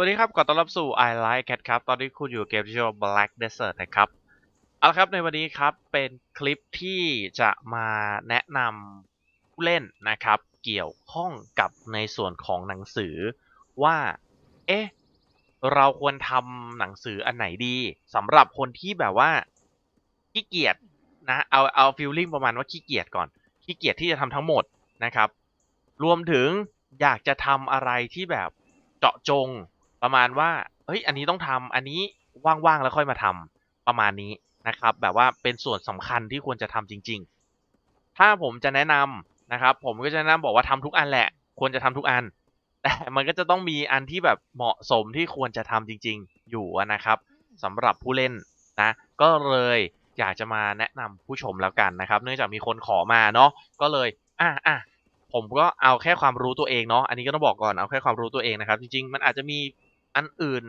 วัสดีครับขอต้อนรับสู่ I Like Cat ครับ ตอนนี้คุณอยู่เกมที่ชื่อว่า Black Desert นะครับ เอาละครับในวันนี้ครับเป็นคลิปที่จะมาแนะนำผู้เล่นนะครับ เกี่ยวข้องกับในส่วนของหนังสือว่า เอ๊ะ เราควรทำหนังสืออันไหนดีสำหรับคนที่แบบว่าขี้เกียจนะเอาเอาฟีลลิ่งประมาณว่าขี้เกียจก่อนขี้เกียจที่จะทำทั้งหมดนะครับ รวมถึงอยากจะทำอะไรที่แบบเจาะจง ประมาณว่าเฮ้ยอันนี้ต้องทำอันนี้ว่างๆแล้วค่อยมาทำประมาณนี้นะครับ แบบว่าเป็นส่วนสำคัญที่ควรจะทำจริง ๆ ถ้าผมจะแนะนำนะครับ ผมก็จะแนะนำบอกว่าทำทุกอันแหละ ควรจะทำทุกอัน แต่มันก็จะต้องมีอันที่แบบเหมาะสมที่ควรจะทำจริง ๆ อยู่นะครับสำหรับผู้เล่นนะ ก็เลยอยากจะมาแนะนำผู้ชมแล้วกันนะครับ เนื่องจากมีคนขอมาเนาะก็เลยอะอะผมก็เอาแค่ความรู้ตัวเองเนาะอันนี้ก็ต้องบอกก่อนเอาแค่ความรู้ตัวเองนะครับ จริง ๆ มันอาจจะมี อันอื่น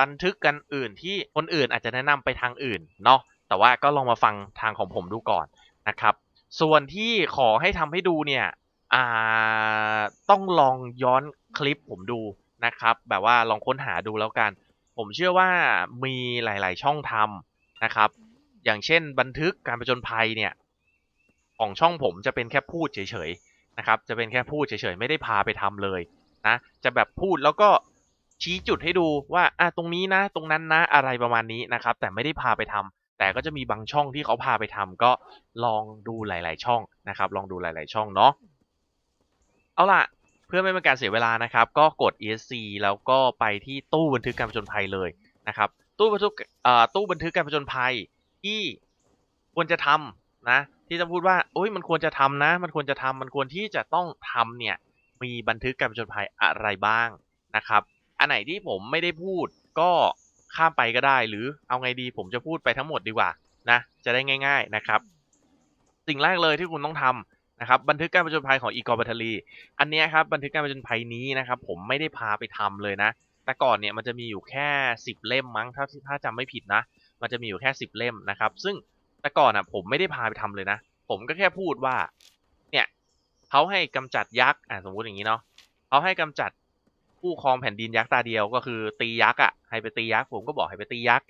บันทึกกันอื่นที่คนอื่นอาจจะแนะนำไปทางอื่นเนาะแต่ว่าก็ลองมาฟังทางของผมดูก่อนนะครับ ส่วนที่ขอให้ทำให้ดูเนี่ยต้องลองย้อนคลิปผมดูนะครับ แบบว่าลองค้นหาดูแล้วกัน ผมเชื่อว่ามีหลาย ๆ ช่องทำนะครับ อย่างเช่นบันทึกการประจนภัยเนี่ยของช่องผมจะเป็นแค่พูดเฉย ๆ นะครับ จะเป็นแค่พูดเฉย ๆ ไม่ได้พาไปทำเลยนะ จะแบบพูดแล้วก็ ชี้จุดให้ดูว่าอะตรงนี้นะ ตรงนั้นนะอะไรประมาณนี้นะครับ แต่ไม่ได้พาไปทำแต่ก็จะมีบางช่องที่เขาพาไปทำก็ลองดูหลาย ๆ ช่องนะครับ ลองดูหลาย ๆ ช่องเนาะเอาล่ะเพื่อไม่เป็นการเสียเวลานะครับ ก็กด ESC แล้วก็ไปที่ตู้บันทึกการผจญภัยเลยนะครับ ตู้บันทึกเอ่อตู้บันทึกการผจญภัยที่ควรจะทำนะที่จะพูดว่าโอ้ยมันควรจะทำนะ มันควรจะทำมันควรที่จะต้องทำเนี่ยมีบันทึกการผจญภัยอะไรบ้างนะครับ อันไหนที่ผมไม่ได้พูดก็ข้ามไปก็ได้ หรือเอาไงดีผมจะพูดไปทั้งหมดดีกว่านะจะได้ง่าย ๆนะครับ สิ่งแรกเลยที่คุณต้องทำนะครับบันทึกการผจญภัยของอีกอร์บัตเทอรีอันนี้ครับบันทึกการผจญภัยนี้นะครับผมไม่ได้พาไปทำเลยนะ แต่ก่อนเนี่ยมันจะมีอยู่แค่สิบเล่มมั้งถ้าถ้าจำไม่ผิดนะ มันจะมีอยู่แค่สิบเล่มนะครับ ซึ่งแต่ก่อนอะผมไม่ได้พาไปทำเลยนะ ผมก็แค่พูดว่าเนี่ยเขาให้กำจัดยักษ์อ่าสมมุติอย่างนี้เนาะเขาให้กำจัด ผู้ครองแผ่นดินยักษ์ตาเดียวก็คือตียักษ์อะให้ไปตียักษ์ผมก็บอกให้ไปตียักษ์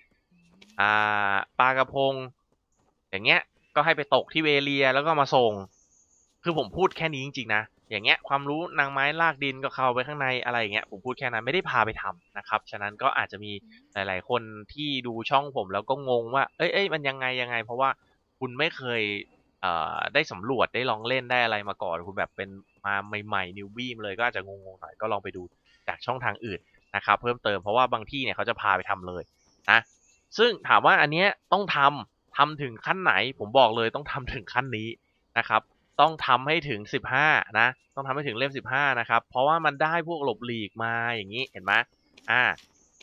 อ่าปลากระพง อย่างเงี้ยก็ให้ไปตกที่เวเลียแล้วก็มาส่ง คือผมพูดแค่นี้จริงๆนะอย่างเงี้ยความรู้นางไม้ลากดินก็เข้าไปข้างในอะไรอย่างเงี้ยผมพูดแค่นั้นไม่ได้พาไปทำนะครับฉะนั้นก็อาจจะมีหลาย ๆ คนที่ดูช่องผมแล้วก็งงว่า เอ้ยเอ้ยมันยังไงยังไง เพราะว่าคุณไม่เคยเอ่อได้สำรวจได้ลองเล่นได้อะไรมาก่อนคุณแบบเป็นมาใหม่ๆนิวบี้เลยก็อาจจะงงๆหน่อยก็ลองไปดู จากช่องทางอื่นนะครับเพิ่มเติมเพราะว่าบางที่เนี่ยเขาจะพาไปทำเลยนะซึ่งถามว่าอันเนี้ยต้องทำทำถึงขั้นไหน ผมบอกเลยต้องทำถึงขั้นนี้นะครับต้องทำให้ถึง 15นะต้องทำให้ถึงเล่ม 15นะครับเพราะว่ามันได้พวกหลบหลีกมาอย่างนี้เห็นไหมอ่า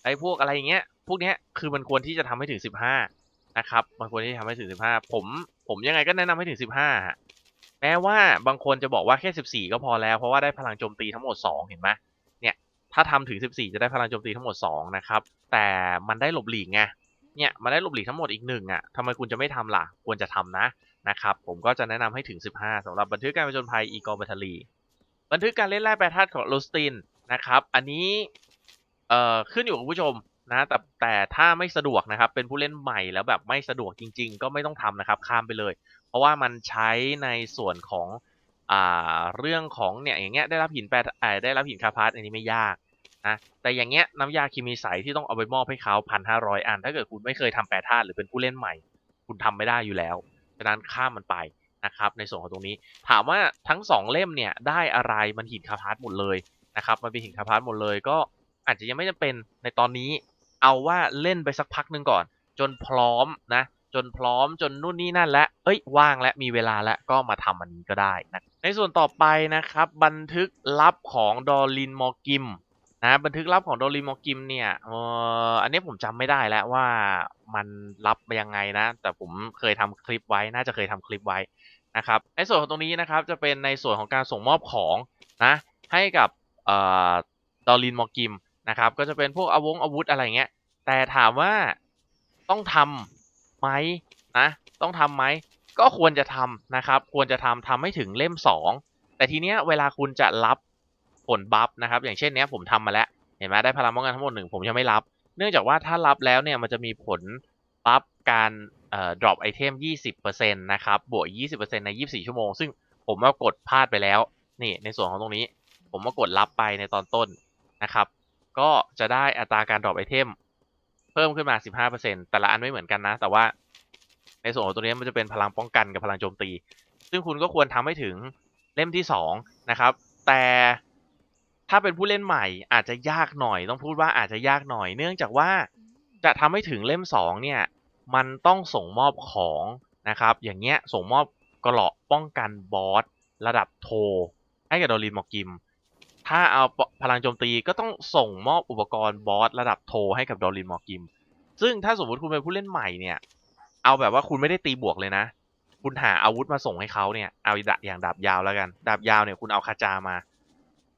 ไอ้พวกอะไรอย่างเงี้ยพวกเนี้ยคือมันควรที่จะทำให้ถึง 15นะครับมันควรที่จะทำให้ถึง 15 ผมผมยังไงก็แนะนำให้ถึง 15แม้ว่าบางคนจะบอกว่าแค่ 14 ก็พอแล้วเพราะว่าได้พลังโจมตีทั้งหมด 2 เห็นไหม ถ้าทำถึง 14 จะได้พลังโจมตีทั้งหมด 2 นะครับ แต่มันได้หลบหลีกไง เนี่ย มันได้หลบหลีกทั้งหมดอีกหนึ่งอะทำไมคุณจะไม่ทำล่ะ ควรจะทำนะ นะครับ ผมก็จะแนะนำให้ถึง 15สำหรับบันทึกการผจญภัยอีกอร์บัตเทอรีบันทึกการเล่นแร่แปรธาตุของโรสตินนะครับ อันนี้ เอ่อ ขึ้นอยู่กับผู้ชมนะ แต่แต่ถ้าไม่สะดวกนะครับ เป็นผู้เล่นใหม่แล้วแบบไม่สะดวกจริง ๆ ก็ไม่ต้องทำนะครับ ข้ามไปเลย เพราะว่ามันใช้ในส่วนของอ่าเรื่องของเนี่ยอย่างเงี้ยได้รับหินแปรได้รับหินคาพาร์ตอันนี้ไม่ยาก นะแต่อย่างเงี้ยน้ำยาเคมีใสที่ต้องเอาไปมอบให้เขาพันห้าร้อยอัน ถ้าเกิดคุณไม่เคยทำแปรธาตุหรือเป็นผู้เล่นใหม่ คุณทำไม่ได้อยู่แล้วฉะนั้นข้ามมันไปนะครับในส่วนของตรงนี้ ถามว่าทั้งสองเล่มเนี่ยได้อะไรมันหินคาพาร์ตหมดเลยนะครับมันเป็นหินคาพาร์ตหมดเลยก็อาจจะยังไม่จำเป็นในตอนนี้ เอาว่าเล่นไปสักพักหนึ่งก่อน จนพร้อมนะจนพร้อมจนนู่นนี่นั่นและเอ้ยว่างและมีเวลาแล้วก็มาทำอันนี้ก็ได้นะในส่วนต่อไปนะครับ บันทึกลับของดอลินมอกิม นะบันทึกลับของโดริโมกิมเนี่ยเอออันนี้ผมจำไม่ได้แล้วว่ามันรับมายังไงนะ แต่ผมเคยทำคลิปไว้น่าจะเคยทำคลิปไว้นะครับในส่วนของตรงนี้นะครับจะเป็นในส่วนของการส่งมอบของนะให้กับเอ่อดอรินมอกิมนะครับก็จะเป็นพวกอาวงอาวุธอะไรเงี้ยแต่ถามว่าต้องทำไหมนะต้องทำไหมก็ควรจะทำนะครับควรจะทำทำให้ถึงเล่มสองแต่ทีเนี้ยเวลาคุณจะรับ ผลบัฟนะครับ อย่างเช่นเนี้ยผมทำมาแล้ว เห็นไหมได้พลังป้องกันทั้งหมดหนึ่งผมยังไม่รับ เนื่องจากว่าถ้ารับแล้วเนี่ยมันจะมีผลรับการเอ่อ drop ไอเทม20%นะครับบวก 20%ใน 24 ชั่วโมง ซึ่งผมว่ากดพลาดไปแล้ว นี่ในส่วนของตรงนี้ ผมว่ากดรับไปในตอนต้นนะครับ ก็จะได้อัตราการ drop ไอเทมเพิ่มขึ้นมา 15%แต่ละอันไม่เหมือนกันนะ แต่ว่าในส่วนของตัวนี้มันจะเป็นพลังป้องกันกับพลังโจมตี ซึ่งคุณก็ควรทำให้ถึงเล่มที่สองนะครับ แต่ ถ้าเป็นผู้เล่นใหม่อาจจะยากหน่อย ต้องพูดว่าอาจจะยากหน่อย เนื่องจากว่าจะทำให้ถึงเล่มสองเนี่ย มันต้องส่งมอบของนะครับ อย่างเงี้ยส่งมอบเกราะป้องกันบอสระดับโทให้กับโดรินมอร์กิม ถ้าเอาพลังโจมตีก็ต้องส่งมอบอุปกรณ์บอสระดับโทให้กับดอรินมอร์กิม ซึ่งถ้าสมมติคุณเป็นผู้เล่นใหม่เนี่ย เอาแบบว่าคุณไม่ได้ตีบวกเลยนะ คุณหาอาวุธมาส่งให้เขาเนี่ย เอาอย่างดาบยาวแล้วกัน ดาบยาวเนี่ยคุณเอาคาจามา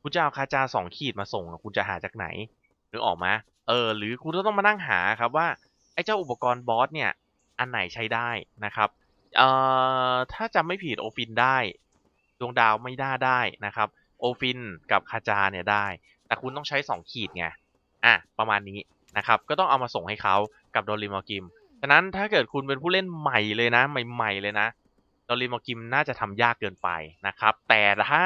คุณจะเอาคาจาสองขีดมาส่งอะคุณจะหาจากไหนนึกออกไหมเออหรือคุณก็ต้องมานั่งหาครับว่าไอ้เจ้าอุปกรณ์บอสเนี่ยอันไหนใช้ได้นะครับเอ่อถ้าจำไม่ผิดโอฟินได้ดวงดาวไม่ได้ได้นะครับโอฟินกับคาจาเนี่ยได้ แต่คุณต้องใช้ 2 ขีดไงอะประมาณนี้นะครับก็ต้องเอามาส่งให้เขากับโดริมอกิมฉะนั้นถ้าเกิดคุณเป็นผู้เล่นใหม่เลยนะ ใหม่ๆเลยนะโดริมอกิมน่าจะทำยากเกินไปนะครับแต่ถ้า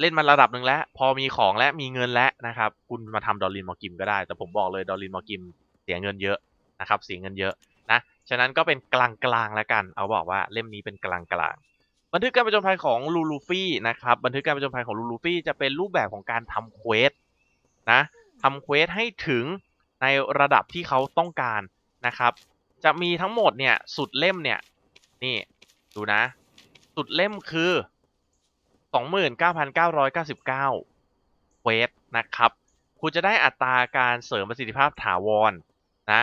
เล่นมาระดับหนึ่งแล้ว พอมีของและมีเงินแล้วนะครับ คุณมาทำดอลลินมอกิมก็ได้ แต่ผมบอกเลยดอลลินมอกิมเสียเงินเยอะนะครับเสียเงินเยอะนะฉะนั้นก็เป็นกลางๆแล้วกัน เอาบอกว่าเล่มนี้เป็นกลางๆบันทึกการประจนภัยของลูลูฟี่นะครับบันทึกการประจนภัยของลูลูฟี่จะเป็นรูปแบบของการทำเควสนะทำเควสให้ถึงในระดับที่เขาต้องการนะครับ จะมีทั้งหมดเนี่ยสุดเล่มเนี่ยนี่ดูนะ สุดเล่มคือ 29,999เควสนะครับคุณจะได้อัตราการเสริมประสิทธิภาพถาวรนะ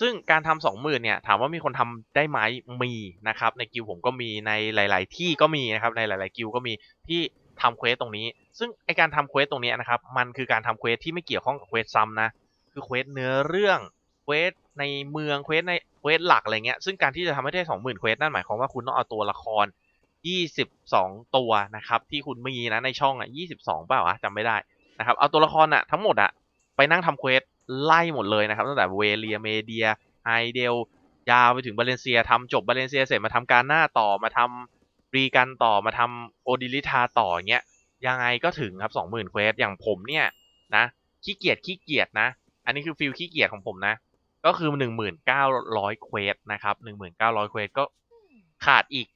ซึ่งการทำสองหมื่นเนี่ยถามว่ามีคนทำได้ไหมมีนะครับในกิลผมก็มีในหลาย ๆ ที่ก็มีนะครับในหลาย ๆ กิลก็มีที่ทำเควสตรงนี้ ซึ่งไอการทำเควสตรงนี้นะครับมันคือการทำเควสที่ไม่เกี่ยวข้องกับเควสซ้ำนะคือเควสเนื้อเรื่องเควสในเมืองเควสในเควสหลักอะไรเงี้ยซึ่งการที่จะทำให้ได้สองหมื่นเควสนั่นหมายความว่าคุณต้องเอาตัวละคร 22 ตัวนะครับ ที่คุณมีนะในช่องอะ22เปล่าวะจำไม่ได้นะครับเอาตัวละครอะทั้งหมดอะไปนั่งทำเควสไล่หมดเลยนะครับตั้งแต่เวเลียเมเดียไฮเดลยาวไปถึงบาเลนเซียทำจบบาเลนเซียเสร็จมาทำการหน้าต่อมาทำรีกันต่อมาทำโอดิลิทาต่อเงี้ยยังไงก็ถึงครับ20,000เควสอย่างผมเนี่ยนะขี้เกียจขี้เกียจนะ อันนี้คือฟิลขี้เกียจของผมนะ ก็คือ 1,900เควสนะครับ1,900เควสก็ขาดอีก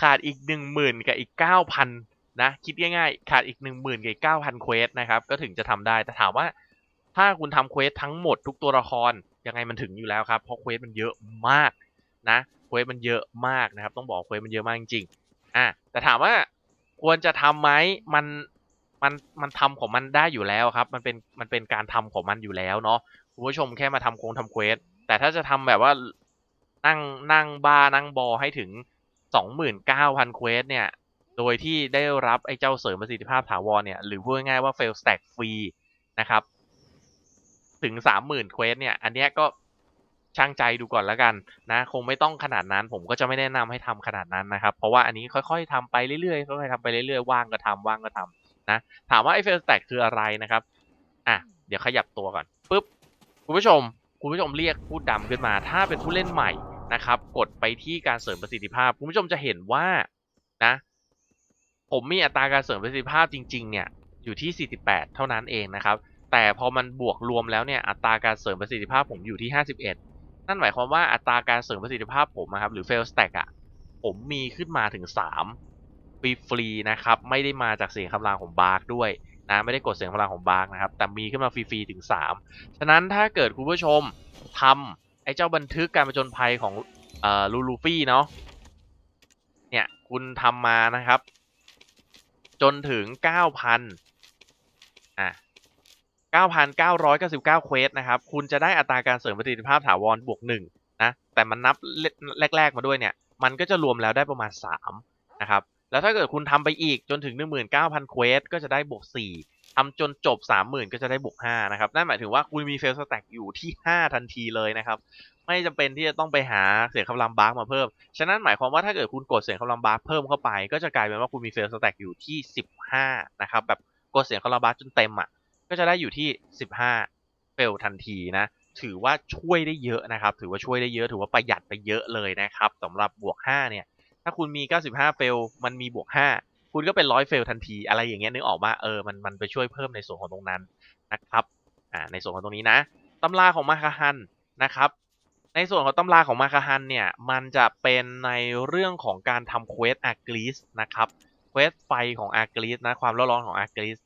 ขาดอีก10,000กับอีก9,000นนะคิดง่ายๆ ขาดอีก10,000กับอีก9,000เควสนะครับก็ถึงจะทำได้แต่ถามว่าถ้าคุณทำเควสทั้งหมดทุกตัวละครยังไงมันถึงอยู่แล้วครับเพราะเควสมันเยอะมากนะเควสมันเยอะมากนะครับ ต้องบอกเควสมันเยอะมากจริงๆอะแต่ถามว่าควรจะทำไหมมันมันมันทำของมันได้อยู่แล้วครับ มันเป็นมันเป็นการทำของมันอยู่แล้วเนาะคุณผู้ชมแค่มาทำโครงทำเควสแต่ถ้าจะทำแบบว่านั่งนั่งบานั่งบอให้ถึง 29,000เก้าพันควสเนี่ย โดยที่ได้รับไอ้เจ้าเสริมประสิทธิภาพถาวรเนี่ย หรือพูดง่ายๆว่า fail stack ฟรีนะครับ ถึง30,000เควสเนี่ย อันเนี้ยก็ช่างใจดูก่อนแล้วกันนะ คงไม่ต้องขนาดนั้น ผมก็จะไม่แนะนำให้ทำขนาดนั้นนะครับ เพราะว่าอันนี้ค่อยๆทำไปเรื่อยๆค่อยๆทำไปเรื่อยๆว่างก็ทำว่างก็ทำนะ ถามว่าไอ้ fail stack คืออะไรนะครับอะเดี๋ยวขยับตัวก่อนปุ๊บคุณผู้ชม คุณผู้ชมเรียกพูดดำขึ้นมา ถ้าเป็นผู้เล่นใหม่ นะครับ กดไปที่การเสริมประสิทธิภาพ คุณผู้ชมจะเห็นว่านะ ผมมีอัตราการเสริมประสิทธิภาพจริงๆเนี่ยอยู่ที่ 48 เท่านั้นเองนะครับ แต่พอมันบวกรวมแล้วเนี่ยอัตราการเสริมประสิทธิภาพผมอยู่ที่ 51 นั่นหมายความว่าอัตราการเสริมประสิทธิภาพผมนะครับหรือ fail stack อะผมมีขึ้นมาถึง 3 ฟรีๆนะครับ ไม่ได้มาจากเสียงคำรามของบาร์กด้วยนะไม่ได้กดเสียงคำรามของบาร์กนะครับ แต่มีขึ้นมาฟรีๆถึง 3 ฉะนั้นถ้าเกิดคุณผู้ชมทำ ไอ้เจ้าบันทึกการประจนภัยของเอ่อลูลูฟี่เนาะเนี่ยคุณทำมานะครับ จนถึง 9,000อะ9,999เควสนะครับ คุณจะได้อัตราการเสริมประสิทธิภาพถาวรบวก1นะแต่มันนับแรก ๆ มาด้วยเนี่ย มันก็จะรวมแล้วได้ประมาณ 3 นะครับ แล้วถ้าเกิดคุณทำไปอีกจนถึง 19,000เควสก็จะได้บวก 4 ทำจนจบ 30,000 ก็จะได้บวก5นะครับ นั่นหมายถึงว่าคุณมีเฟลสแต็กอยู่ที่ 5 ทันทีเลยนะครับ ไม่จำเป็นที่จะต้องไปหาเสียงคำรามบาร์มาเพิ่ม ฉะนั้นหมายความว่าถ้าเกิดคุณกดเสียงคำรามบาร์เพิ่มเข้าไป ก็จะกลายเป็นว่าคุณมีเฟลสแต็กอยู่ที่ 15 นะครับ แบบกดเสียงคำรามบาร์จนเต็มอะ ก็จะได้อยู่ที่ 15 เฟลทันทีนะ ถือว่าช่วยได้เยอะนะครับ ถือว่าช่วยได้เยอะ ถือว่าประหยัดไปเยอะเลยนะครับสำหรับบวก 5 เนี่ย ถ้าคุณมี 95 เฟล มันมีบวก 5 คุณก็เป็น100เฟลทันทีอะไรอย่างเงี้ยนึกออกมาเออมันมันไปช่วยเพิ่มในส่วนของตรงนั้นนะครับอ่าในส่วนของตรงนี้นะตำราของมาคาฮันนะครับ ในส่วนของตำราของมาคาฮันเนี่ยมันจะเป็นในเรื่องของการทำเควสอาร์กริสนะครับเควสไฟของอาร์กริสนะความร้อนร้อนของอาร์กริส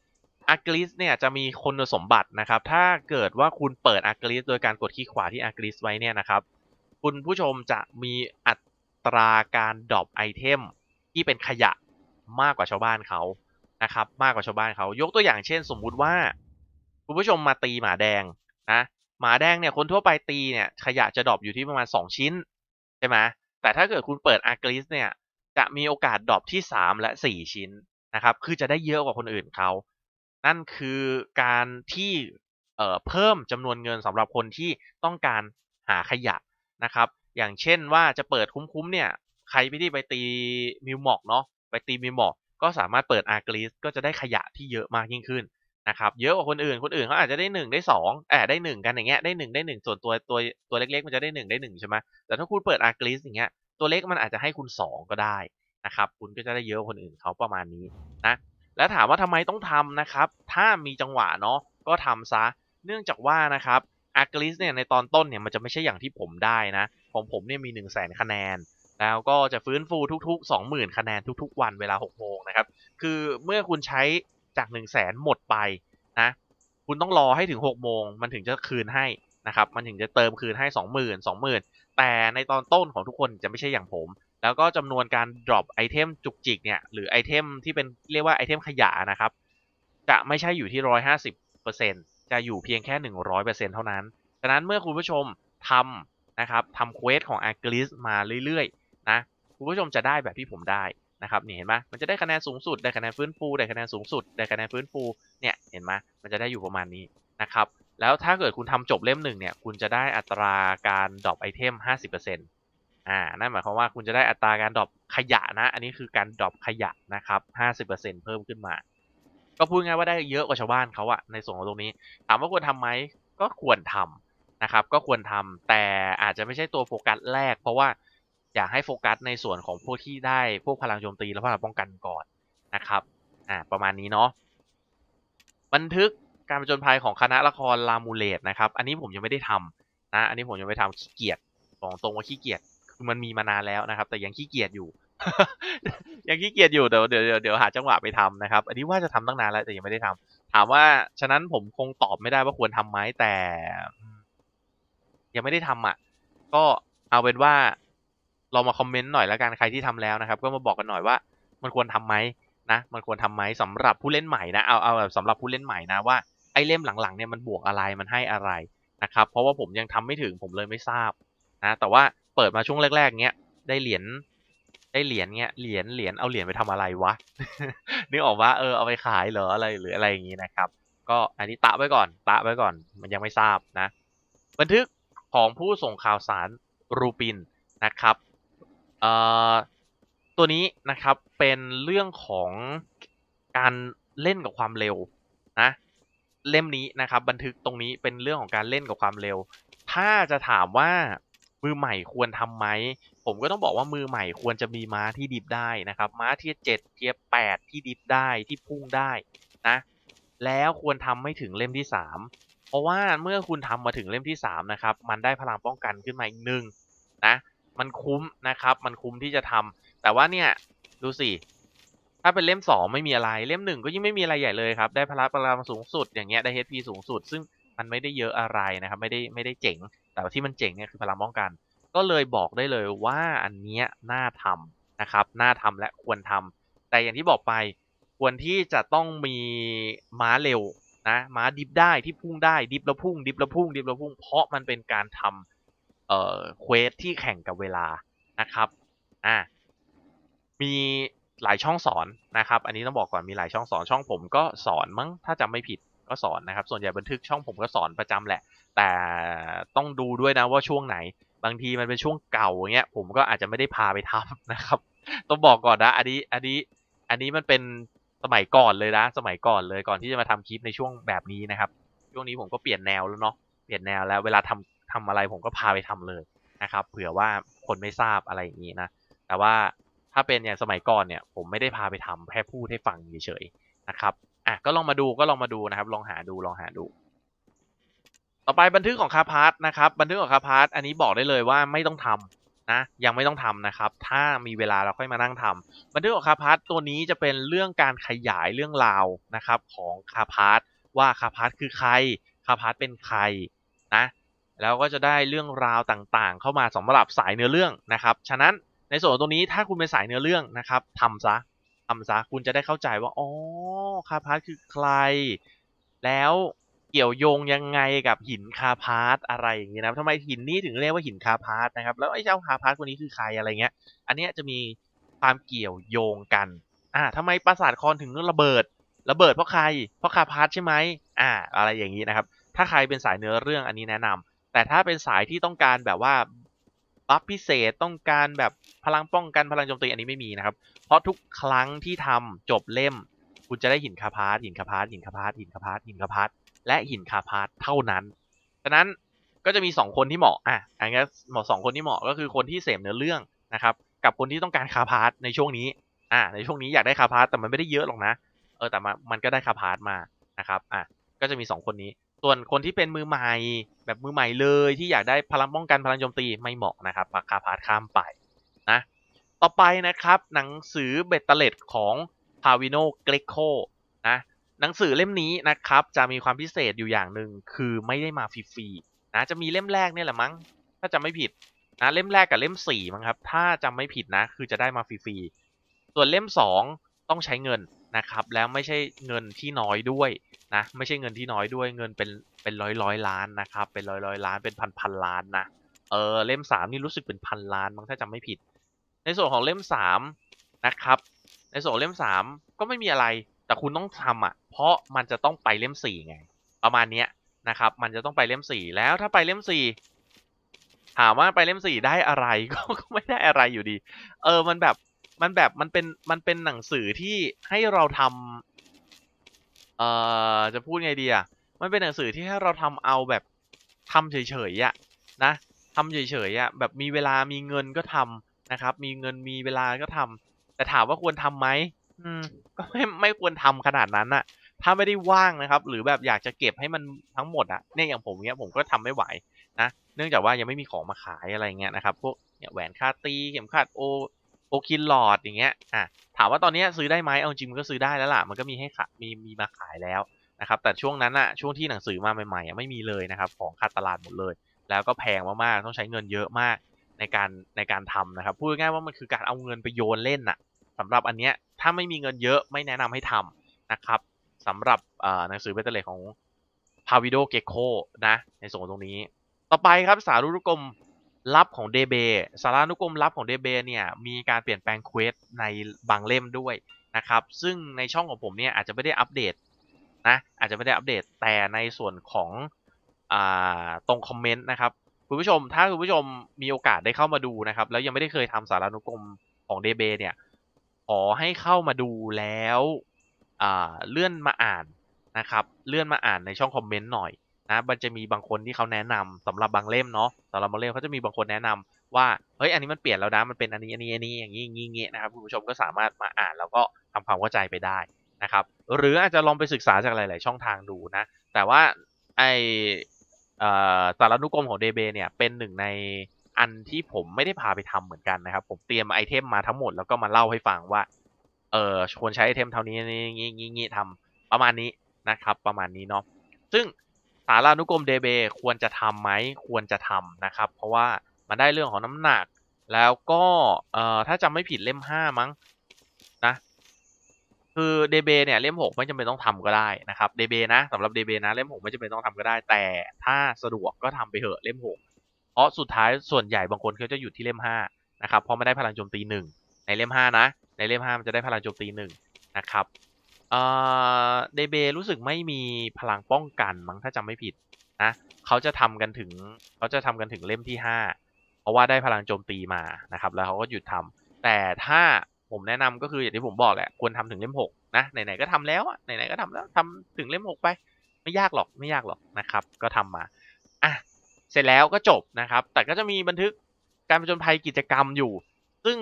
อาร์กริสเนี่ยจะมีคุณสมบัตินะครับ ถ้าเกิดว่าคุณเปิดอาร์กริสโดยการกดคลิกขวาที่อาร์กริสไว้เนี่ยนะครับ คุณผู้ชมจะมีอัตราการดรอปไอเทมที่เป็นขยะ มากกว่าชาวบ้านเขานะครับ มากกว่าชาวบ้านเขายกตัวอย่างเช่น สมมุติว่า คุณผู้ชมมาตีหมาแดงนะหมาแดงเนี่ยคนทั่วไปตีเนี่ยขยะจะดรอปอยู่ที่ประมาณ 2 ชิ้นใช่ไหมแต่ถ้าเกิดคุณเปิดอาร์กริสเนี่ยจะมีโอกาสดรอปที่ 3 และ 4 ชิ้นนะครับคือจะได้เยอะกว่าคนอื่นเขานั่นคือการที่เเพิ่มจำนวนเงินสำหรับคนที่ต้องการหาขยะนะครับ อย่างเช่นว่าจะเปิดคุ้มๆเนี่ยใครไม่ได้ไปตีมิวมอกเนาะ ไปตีมิวมอกก็สามารถเปิดอาร์กริสก็จะได้ขยะที่เยอะมากยิ่งขึ้นนะครับเยอะกว่าคนอื่นคนอื่นเขาอาจจะได้หนึ่งได้สองแอบได้หนึ่งกันอย่างเงี้ยได้หนึ่งได้หนึ่งส่วนตัวตัวตัวเล็กๆ มันจะได้หนึ่งได้หนึ่งใช่ไหมแต่ถ้าคุณเปิดอาร์กริสอย่างเงี้ยตัวเล็กมันอาจจะให้คุณสองก็ได้นะครับคุณก็จะได้เยอะกว่าคนอื่นเขาประมาณนี้นะแล้วถามว่าทำไมต้องทำนะครับ ถ้ามีจังหวะเนาะก็ทำซะ เนื่องจากว่านะครับอาร์กริสเนี่ยในตอนต้นเนี่ยมันจะไม่ใช่อย่างที่ผมได้นะของผมเนี่ยมี1 0 0 0 0แสนคะแนน แล้วก็จะฟื้นฟูทุกๆ 20,000 คะแนนทุกๆ วันเวลา 6 โมงนะครับ คือเมื่อคุณใช้จาก 1 0 0 0 0แสนหมดไปนะ คุณต้องรอให้ถึง 6 โมง มันถึงจะคืนให้นะครับ มันถึงจะเติมคืนให้ 20,000 20,000 แต่ในตอนต้นของทุกคนจะไม่ใช่อย่างผม แล้วก็จำนวนการ drop ไอเทมจุกจิกเนี่ย หรือไอเทมที่เป็นเรียกว่าไอเทมขยะนะครับ จะไม่ใช่อยู่ที่ 150%จะอยู่เพียงแค่ 100%เท่านั้น ฉะนั้นเมื่อคุณผู้ชมทำนะครับทำเควสของ a r g r i s มาเรื่อยๆ นะคุณผู้ชมจะได้แบบที่ผมได้นะครับนี่เห็นไหมมันจะได้คะแนนสูงสุดได้คะแนนฟื้นฟูได้คะแนนสูงสุดได้คะแนนฟื้นฟูเนี่ยเห็นไหมมันจะได้อยู่ประมาณนี้นะครับแล้วถ้าเกิดคุณทำจบเล่มหนึ่งเนี่ยคุณจะได้อัตราการดรอปไอเทม 50%อ่านั่นหมายความว่าคุณจะได้อัตราการดรอปขยะนะ อันนี้คือการดรอปขยะนะครับ 50%เพิ่มขึ้นมา ก็พูดง่ายว่าได้เยอะกว่าชาวบ้านเขาอะในส่วนของตรงนี้ ถามว่าควรทำไหมก็ควรทำนะครับ ก็ควรทำแต่อาจจะไม่ใช่ตัวโฟกัสแรก เพราะว่า อยากให้โฟกัสในส่วนของพวกที่ได้พวกพลังโจมตีและพลังป้องกันก่อนนะครับอ่าประมาณนี้เนาะบันทึกการผจญภัยของคณะละครลามูเลตนะครับ อันนี้ผมยังไม่ได้ทำนะ อันนี้ผมยังไม่ทำขี้เกียจบอกตรงว่าขี้เกียจคือมันมีมานานแล้วนะครับ แต่ยังขี้เกียจอยู่ ยังขี้เกียจอยู่เดี๋ยวเดี๋ยวเดี๋ยวเดี๋ยวหาจังหวะไปทำนะครับ อันนี้ว่าจะทำตั้งนานแล้วแต่ยังไม่ได้ทำถามว่าฉะนั้นผมคงตอบไม่ได้ว่าควรทำไหมแต่ ยังไม่ได้ทำอะ ก็เอาเป็นว่า เรามาคอมเมนต์หน่อยแล้วกันใครที่ทำแล้วนะครับ ก็มาบอกกันหน่อยว่ามันควรทำไหมนะ มันควรทำไหมสำหรับผู้เล่นใหม่นะเอาเอาแบบสำหรับผู้เล่นใหม่นะว่าไอเล่มหลังๆเนี่ยมันบวกอะไรมันให้อะไรนะครับ เพราะว่าผมยังทำไม่ถึงผมเลยไม่ทราบนะแต่ว่าเปิดมาช่วงแรกๆเนี้ยได้เหรียญได้เหรียญเนี้ยเหรียญเหรียญเอาเหรียญไปทำอะไรวะนึกออกว่าเออเอาไปขายเหรออะไรหรืออะไรอย่างงี้นะครับ ก็อันนี้ตะไว้ก่อน ตะไว้ก่อนมันยังไม่ทราบนะ บันทึกของผู้ส่งข่าวสารรูปินนะครับ ตัวนี้นะครับเป็นเรื่องของการเล่นกับความเร็วนะเล่มนี้นะครับ บันทึกตรงนี้เป็นเรื่องของการเล่นกับความเร็ว ถ้าจะถามว่ามือใหม่ควรทำไหมผมก็ต้องบอกว่ามือใหม่ควรจะมีม้าที่ดิฟได้นะครับ ม้าเทียเจ็ดเทียแปดที่ดิฟได้ที่พุ่งได้นะแล้วควรทำไม่ถึงเล่มที่สามเพราะว่าเมื่อคุณทำมาถึงเล่มที่สามนะครับ มันได้พลังป้องกันขึ้นมาอีกหนึ่งนะ มันคุ้มนะครับ มันคุ้มที่จะทำแต่ว่าเนี่ยดูสิถ้าเป็นเล่มสองไม่มีอะไรเล่มหนึ่งก็ยิ่งไม่มีอะไรใหญ่เลยครับ ได้พละพลังสูงสุดอย่างเงี้ยได้ HP สูงสุด ซึ่งมันไม่ได้เยอะอะไรนะครับ ไม่ได้ไม่ได้เจ๋ง แต่ที่มันเจ๋งเนี่ยคือพลังป้องกัน ก็เลยบอกได้เลยว่าอันเนี้ยน่าทำนะครับน่าทำและควรทำแต่อย่างที่บอกไปควรที่จะต้องมีม้าเร็วนะม้าดิฟได้ที่พุ่งได้ดิฟแล้วพุ่งดิฟแล้วพุ่งดิฟแล้วพุ่ง เพราะมันเป็นการทำเอ่อเควสที่แข่งกับเวลานะครับอ่ามีหลายช่องสอนนะครับ อันนี้ต้องบอกก่อนมีหลายช่องสอนช่องผมก็สอนมั้งถ้าจำไม่ผิดก็สอนนะครับ ส่วนใหญ่บันทึกช่องผมก็สอนประจำแหละ แต่ต้องดูด้วยนะว่าช่วงไหน บางทีมันเป็นช่วงเก่าเงี้ย ผมก็อาจจะไม่ได้พาไปทำนะครับ ต้องบอกก่อนนะ อันนี้ อันนี้ อันนี้มันเป็นสมัยก่อนเลยนะ สมัยก่อนเลยก่อนที่จะมาทำคลิปในช่วงแบบนี้นะครับ ช่วงนี้ผมก็เปลี่ยนแนวแล้วเนาะ เปลี่ยนแนวแล้ว เวลาทำ ทำอะไรผมก็พาไปทำเลยนะครับ เผื่อว่าคนไม่ทราบอะไรอย่างนี้นะ แต่ว่าถ้าเป็นอย่างสมัยก่อนเนี่ย ผมไม่ได้พาไปทำแค่พูดให้ฟังเฉยๆนะครับอะก็ลองมาดูก็ลองมาดูนะครับ ลองหาดูลองหาดู ต่อไปบันทึกของคาพาร์ทนะครับ บันทึกของคาพาร์ทอันนี้บอกได้เลยว่าไม่ต้องทำนะยังไม่ต้องทำนะครับ ถ้ามีเวลาเราค่อยมานั่งทำบันทึกของคาพาร์ทตัวนี้จะเป็นเรื่องการขยายเรื่องราวนะครับของคาพาร์ทว่าคาพาร์ทคือใครคาพาร์ทเป็นใครนะ แล้วก็จะได้เรื่องราวต่างๆ เข้ามาสำหรับสายเนื้อเรื่องนะครับ ฉะนั้นในส่วนตรงนี้ถ้าคุณเป็นสายเนื้อเรื่องนะครับทำซะทำซะคุณจะได้เข้าใจว่าอ๋อคาพาร์ทคือใคร แล้วเกี่ยวโยงยังไงกับหินคาพาร์ตอะไรอย่างเงี้ยนะทำไมหินนี้ถึงเรียกว่าหินคาพาร์ตนะครับ แล้วไอ้เจ้าคาพาร์ตคนนี้คือใครอะไรเงี้ย อันเนี้ยจะมีความเกี่ยวโยงกันอ่าทำไมปราสาทคอนถึงระเบิด ระเบิดเพราะใคร เพราะคาพาร์ตใช่ไหมอ่า อะไรอย่างนี้นะครับ ถ้าใครเป็นสายเนื้อเรื่องอันนี้แนะนำ แต่ถ้าเป็นสายที่ต้องการแบบว่าบัฟพิเศษต้องการแบบพลังป้องกันพลังโจมตีอันนี้ไม่มีนะครับ เพราะทุกครั้งที่ทำจบเล่ม คุณจะได้หินคาพาร์ตหินคาพาร์ตหินคาพาร์ตหินคาพาร์ตหินคาพาร์ตและหินคาพาร์ตเท่านั้นฉะนั้นก็จะมี 2 คนที่เหมาะอะอันนี้เหมาะสองคนที่เหมาะก็คือคนที่เสพเนื้อเรื่องนะครับกับคนที่ต้องการคาพาร์ตในช่วงนี้อะในช่วงนี้อยากได้คาพาร์ตแต่มันไม่ได้เยอะหรอกนะเออแต่มามันก็ได้คาพาร์ตมานะครับอะก็จะมี 2 คนนี้ ส่วนคนที่เป็นมือใหม่แบบมือใหม่เลยที่อยากได้พลังป้องกันพลังโจมตีไม่เหมาะนะครับคาพาร์ตข้ามไปนะต่อไปนะครับหนังสือเบตเตเลตของพาวิโนเกรโคนะหนังสือเล่มนี้นะครับจะมีความพิเศษอยู่อย่างหนึ่งคือไม่ได้มาฟรีๆนะจะมีเล่มแรกเนี่ยแหละมั้งถ้าจำไม่ผิดนะเล่มแรกกับเล่มสี่มั้งครับถ้าจำไม่ผิดนะคือจะได้มาฟรีๆส่วนเล่มสองต้องใช้เงินนะครับแล้วไม่ใช่เงินที่น้อยด้วย นะไม่ใช่เงินที่น้อยด้วยเงินเป็นเป็นร้อยร้อยล้านนะครับเป็นร้อยร้อยล้านเป็นพันพันล้านนะเออเล่มสามนี่รู้สึกเป็นพันล้านมั้งถ้าจำไม่ผิด ในส่วนของเล่มสามนะครับ ในส่วนเล่มสามก็ไม่มีอะไรแต่คุณต้องทำอะ เพราะมันจะต้องไปเล่มสี่ไง ประมาณเนี้ยนะครับ มันจะต้องไปเล่มสี่แล้วถ้าไปเล่มสี่ถามว่าไปเล่มสี่ได้อะไรก็ก็ไม่ได้อะไรอยู่ดี เออมันแบบมันแบบมันเป็นมันเป็นหนังสือที่ให้เราทำ เอ่อจะพูดไงดีอะมันเป็นหนังสือที่ให้เราทำเอาแบบทำเฉยๆอะนะทำเฉยๆอะแบบมีเวลามีเงินก็ทำนะครับ มีเงินมีเวลาก็ทำแต่ถามว่าควรทำไหมอืมก็ไม่ไม่ควรทำขนาดนั้นอะถ้าไม่ได้ว่างนะครับ หรือแบบอยากจะเก็บให้มันทั้งหมดอะเนี่ยอย่างผมเนี้ยผมก็ทำไม่ไหวนะเนื่องจากว่ายังไม่มีของมาขายอะไรเงี้ยนะครับพวกเนี่ยแหวนคาตีเข็มขัดโอโอ คินหลอดอย่างเงี้ยอะถามว่าตอนนี้ซื้อได้ไหมเอาจริงมันก็ซื้อได้แล้วล่ะ มันก็มีให้ขายมีมีมาขายแล้วนะครับ แต่ช่วงนั้นอะช่วงที่หนังสือมาใหม่ๆไม่มีเลยนะครับ ของขาดตลาดหมดเลย แล้วก็แพงมากๆ ต้องใช้เงินเยอะมากในการในการทำนะครับ พูดง่ายๆว่ามันคือการเอาเงินไปโยนเล่นน่ะสำหรับอันเนี้ยถ้าไม่มีเงินเยอะไม่แนะนำให้ทำนะครับสำหรับหนังสือเบตเตอร์เลของพาวิโดเกโคนะ ในส่วนตรงนี้ ต่อไปครับสารุนุกรม ลับของเดเบสารานุกรมลับของเดเบเนี่ยมีการเปลี่ยนแปลงเควสในบางเล่มด้วยนะครับ ซึ่งในช่องของผมเนี่ยอาจจะไม่ได้อัปเดตนะอาจจะไม่ได้อัปเดตแต่ในส่วนของอตรงคอมเมนต์นะครับคุณผู้ชมถ้าคุณผู้ชมมีโอกาสได้เข้ามาดูนะครับ แล้วยังไม่ได้เคยทำสารานุกรมของเดเบเนี่ยขอให้เข้ามาดูแล้วเลื่อนมาอ่านนะครับ เลื่อนมาอ่านในช่องคอมเมนต์หน่อย นะมันจะมีบางคนที่เขาแนะนำสำหรับบางเล่มเนาะสำหรับบางเล่มเขาจะมีบางคนแนะนำว่าเฮ้ยอันนี้มันเปลี่ยนแล้วนะมันเป็นอันนี้อันนี้อันนี้อย่างนี้อย่างนี้อย่างนี้นะครับคุณผู้ชมก็สามารถมาอ่านแล้วก็ทำความเข้าใจไปได้นะครับหรืออาจจะลองไปศึกษาจากหลาย ๆ ช่องทางดูนะแต่ว่าไอสารนุกรมของเดเบเนี่ยเป็นหนึ่งในอันที่ผมไม่ได้พาไปทำเหมือนกันนะครับ ผมเตรียมไอเทมมาทั้งหมดแล้วก็มาเล่าให้ฟังว่าเออควรใช้ไอเทมเท่านี้นี้งี้งี้งี้ทำประมาณนี้นะครับประมาณนี้เนาะซึ่ง สารานุกรมเดเบควรจะทำไหมควรจะทำนะครับ เพราะว่ามันได้เรื่องของน้ำหนัก แล้วก็เอ่อถ้าจำไม่ผิดเล่มห้ามั้งนะคือเดเบเนี่ยเล่มหกไม่จำเป็นต้องทำก็ได้นะครับเดเบนะสำหรับเดเบนะเล่มหกไม่จำเป็นต้องทำก็ได้ แต่ถ้าสะดวกก็ทำไปเถอะเล่มหกเพราะสุดท้ายส่วนใหญ่บางคนเขาจะหยุดที่เล่มห้านะครับเพราะไม่ได้พลังโจมตีหนึ่งในเล่มห้านะ ในเล่มหามันจะได้พลังโจมตีหนึ่งนะครับ อ่อเดเบรู้สึกไม่มีพลังป้องกันมั้งถ้าจำไม่ผิดนะเขาจะทำกันถึงเขาจะทำกันถึงเล่มที่ห้าเพราะว่าได้พลังโจมตีมานะครับ แล้วเขาก็หยุดทำแต่ถ้าผมแนะนำก็คืออย่างที่ผมบอกแหละควรทำถึงเล่มหกนะไหนๆก็ทำแล้วอะไหนๆก็ทำแล้วทำถึงเล่มหกไป ไม่ยากหรอกไม่ยากหรอกนะครับ ก็ทำมาอะเสร็จแล้วก็จบนะครับ แต่ก็จะมีบันทึกการผจญภัยกิจกรรมอยู่ ซึ่ง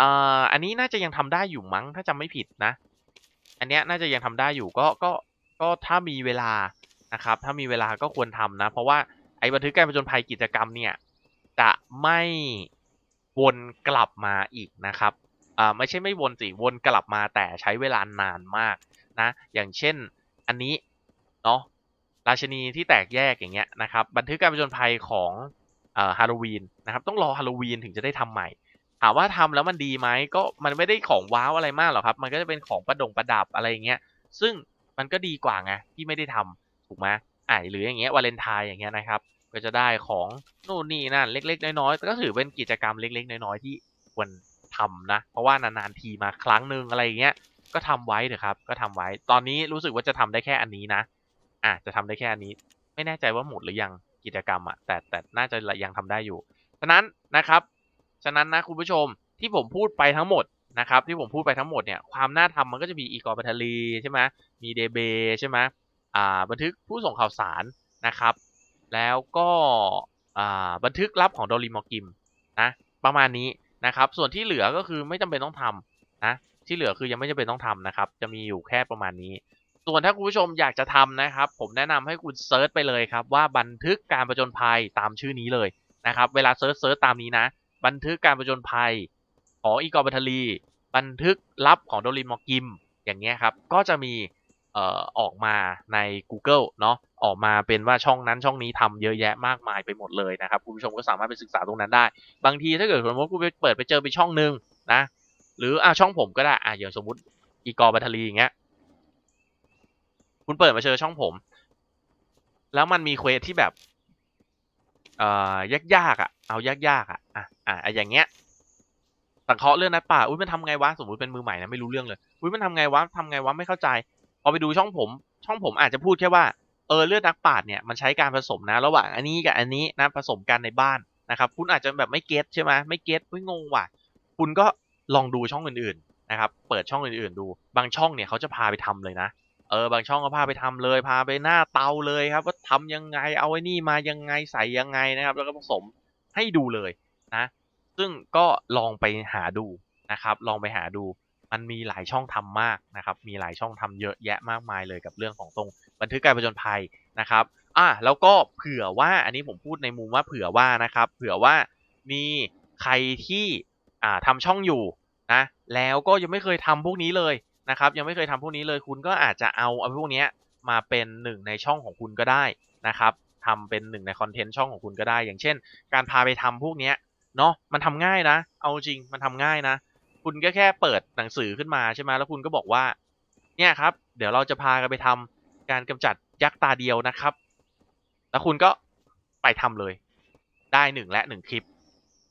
อออันนี้น่าจะยังทำได้อยู่มั้งถ้าจำไม่ผิดนะ อันเนี้ยน่าจะยังทำได้อยู่ก็ก็ก็ถ้ามีเวลานะครับ ถ้ามีเวลาก็ควรทำนะ เพราะว่าไอ้บันทึกการผจญภัยกิจกรรมเนี่ยจะไม่วนกลับมาอีกนะครับอ่าไม่ใช่ไม่วนสิวนกลับมาแต่ใช้เวลานานมากนะ อย่างเช่นอันนี้เนาะราชนีที่แตกแยกอย่างเงี้ยนะครับ บันทึกการผจญภัยของเอ่อฮาโลวีนนะครับ ต้องรอฮาโลวีนถึงจะได้ทำใหม่ ถามว่าทำแล้วมันดีไหมก็มันไม่ได้ของว้าวอะไรมากหรอกครับ มันก็จะเป็นของประดงประดับอะไรอย่างเงี้ย ซึ่งมันก็ดีกว่าไงที่ไม่ได้ทำถูกไหมอ่าหรืออย่างเงี้ยวาเลนไทน์อย่างเงี้ยนะครับ ก็จะได้ของนู่นนี่นั่นเล็ก ๆ น้อยๆก็ถือเป็นกิจกรรมเล็ก ๆ น้อยๆที่ควรทำนะ เพราะว่านานๆทีมาครั้งหนึ่งอะไรอย่างเงี้ยก็ทำไว้เถอะครับ ก็ทำไว้ ตอนนี้รู้สึกว่าจะทำได้แค่อันนี้นะอะจะทำได้แค่อันนี้ ไม่แน่ใจว่าหมดหรือยังกิจกรรมอะแต่แต่น่าจะยังทำได้อยู่ฉะนั้นนะครับ ฉะนั้นนะคุณผู้ชมที่ผมพูดไปทั้งหมดนะครับที่ผมพูดไปทั้งหมดเนี่ยความน่าทำมันก็จะมีอีกอร์บัตลีใช่ไหมมีเดเบใช่ไหมอ่าบันทึกผู้ส่งข่าวสารนะครับ แล้วก็อ่าบันทึกลับของโดริมอกิมนะประมาณนี้นะครับ ส่วนที่เหลือก็คือไม่จำเป็นต้องทำนะที่เหลือคือยังไม่จำเป็นต้องทำนะครับ จะมีอยู่แค่ประมาณนี้ ส่วนถ้าคุณผู้ชมอยากจะทำนะครับ ผมแนะนำให้คุณเซิร์ชไปเลยครับว่าบันทึกการประจนภัยตามชื่อนี้เลยนะครับ เวลาเซิร์ชเซิร์ชตามนี้นะ บันทึกการประจนภัยของอีกอร์บัตลี บันทึกลับของโดริมอกิม อย่างเงี้ยครับ ก็จะมีเอ่อออกมาใน Google เนาะออกมาเป็นว่าช่องนั้นช่องนี้ทำเยอะแยะมากมายไปหมดเลยนะครับ คุณผู้ชมก็สามารถไปศึกษาตรงนั้นได้ บางทีถ้าเกิดสมมติคุณไปเปิดไปเจอไปช่องหนึ่งนะ หรืออ่าช่องผมก็ได้อ่าอย่างสมมติอีกอร์บัตลีอย่างเงี้ยคุณเปิดมาเจอช่องผม แล้วมันมีเควสที่แบบ เอ่อยากๆอะ เอายากๆอะอะอะอย่างเงี้ยสังเคราะห์เรื่องนัดป่าอุ้ยมันทำไงวะสมมติเป็นมือใหม่นะไม่รู้เรื่องเลยอุ้ยมันทำไงวะทำไงวะไม่เข้าใจพอไปดูช่องผม ช่องผมอาจจะพูดแค่ว่าเออเลือดนักปราชญ์เนี่ยมันใช้การผสมนะ ระหว่างอันนี้กับอันนี้นะผสมกันในบ้านนะครับ คุณอาจจะแบบไม่เก็ตใช่ไหมไม่เก็ตไม่งงว่ะคุณก็ลองดูช่องอื่นๆนะครับ เปิดช่องอื่นๆดู บางช่องเนี่ยเขาจะพาไปทำเลยนะ เออบางช่องก็พาไปทำเลย พาไปหน้าเตาเลยครับ ว่าทำยังไงเอาไอ้นี่มายังไงใส่ยังไงนะครับ แล้วก็ผสมให้ดูเลยนะ ซึ่งก็ลองไปหาดูนะครับ ลองไปหาดูมันมีหลายช่องทำมากนะครับ มีหลายช่องทำเยอะแยะมากมายเลยกับเรื่องของตรงบันทึกการผจญภัยนะครับ อะแล้วก็เผื่อว่าอันนี้ผมพูดในมุมว่าเผื่อว่านะครับ เผื่อว่ามีใครที่อ่าทำช่องอยู่นะ แล้วก็ยังไม่เคยทำพวกนี้เลย นะครับยังไม่เคยทำพวกนี้เลยคุณก็อาจจะเอาเอาพวกนี้มาเป็นหนึ่งในช่องของคุณก็ได้นะครับทำเป็นหนึ่งในคอนเทนต์ช่องของคุณก็ได้ อย่างเช่น การพาไปทำพวกนี้เนาะมันทำง่ายนะ เอาจริงมันทำง่ายนะ คุณก็แค่เปิดหนังสือขึ้นมาใช่ไหมแล้วคุณก็บอกว่าเนี่ยครับ เดี๋ยวเราจะพากันไปทำการกำจัดยักษ์ตาเดียวนะครับ แล้วคุณก็ไปทำเลย ได้หนึ่งและหนึ่งคลิป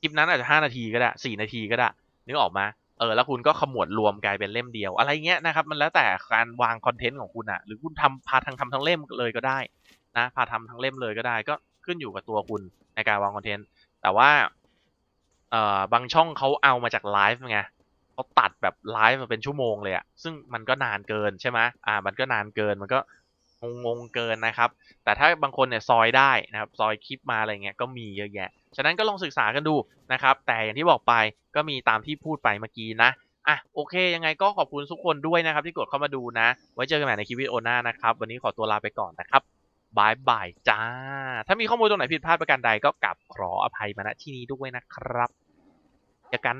คลิปนั้นอาจจะห้านาทีก็ได้สี่นาทีก็ได้นึกออกมา เออแล้วคุณก็ขมวดรวมกลายเป็นเล่มเดียว อะไรเงี้ยนะครับ มันแล้วแต่การวางคอนเทนต์ของคุณอะหรือคุณทำพาทางทำทั้งเล่มเลยก็ได้นะพาทำทั้งเล่มเลยก็ได้ ก็ขึ้นอยู่กับตัวคุณในการวางคอนเทนต์แต่ว่าเอ่อบางช่องเขาเอามาจากไลฟ์ไงเขาตัดแบบไลฟ์มาเป็นชั่วโมงเลยอะซึ่งมันก็นานเกินใช่ไหมอ่า มันก็นานเกินมันก็งงๆเกินนะครับ แต่ถ้าบางคนเนี่ยซอยได้นะครับ ซอยคลิปมาอะไรเงี้ยก็มีเยอะแยะ ฉะนั้นก็ลองศึกษากันดูนะครับ แต่อย่างที่บอกไปก็มีตามที่พูดไปเมื่อกี้นะอะโอเค ยังไงก็ขอบคุณทุกคนด้วยนะครับ ที่กดเข้ามาดูนะ ไว้เจอกันใหม่ในคลิปวิดีโอหน้านะครับ วันนี้ขอตัวลาไปก่อนนะครับบายบายจ้า ถ้ามีข้อมูลตรงไหนผิดพลาดประการใดก็กลับขออภัยมาณที่นี้ด้วยนะครับเจอกัน